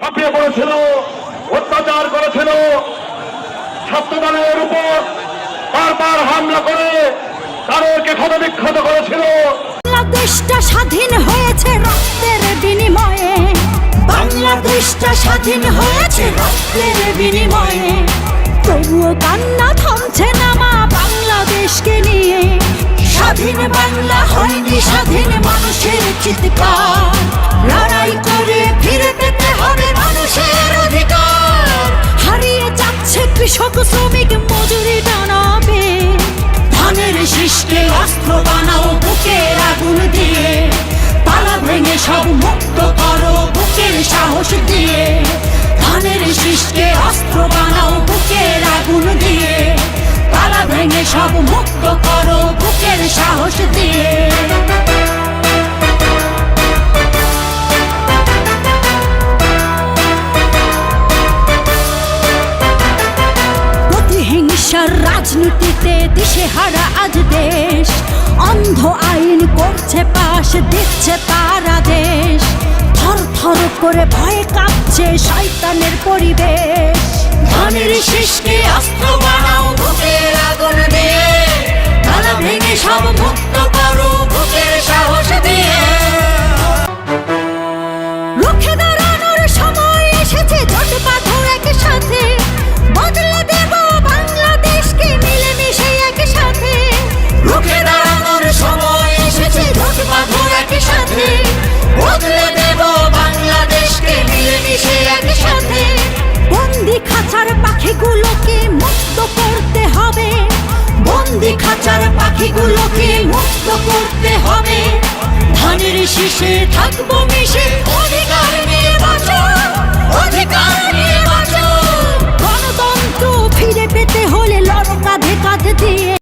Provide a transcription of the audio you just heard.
ঝাঁপিয়ে পড়েছিল অত্যাচার করেছিল। ছাত্রদলের উপর বারবার হামলা করে তাদেরকে ক্ষতবিক্ষত করেছিল। বাংলাদেশটা স্বাধীন হয়েছে রক্তের বিনিময়ে। বাংলাদেশটা স্বাধীন হয়েছে রক্তের বিনিময়ে। তবুও কান্না থামছে না মা বাংলাদেশকে নিয়ে। স্বাধীন বাংলা হয়নি স্বাধীন মানুষের চিৎকার। অস্ত্র বানাও বুকের আগুন দিয়ে। ভেঙে সব মুক্ত করো বুকের সাহস দিয়ে। রাজনীতিতে দিশে হারা আজ দেশ। অন্ধ আইন করছে পাশ, দিচ্ছে তারা দেশ। থর থর করে ভয়ে কাঁপছে শয়তানের পরিবেশ। ধানের শীষকে অস্ত্র বানাও বুকের আগুন দিয়ে। তালা ভেঙে সব মুক্ত করো বুকের সাহস দিয়ে। সময় এসেছে জোট বাঁধো একসাথে। দেব বাংলাদেশকে মিলেমিশে একসাথে। রুখে দাঁড়ানোর সময় এসেছে বন্দি খাঁচার পাখিগুলোকে মুক্ত করতে হবে। ধানের শীষে থাকব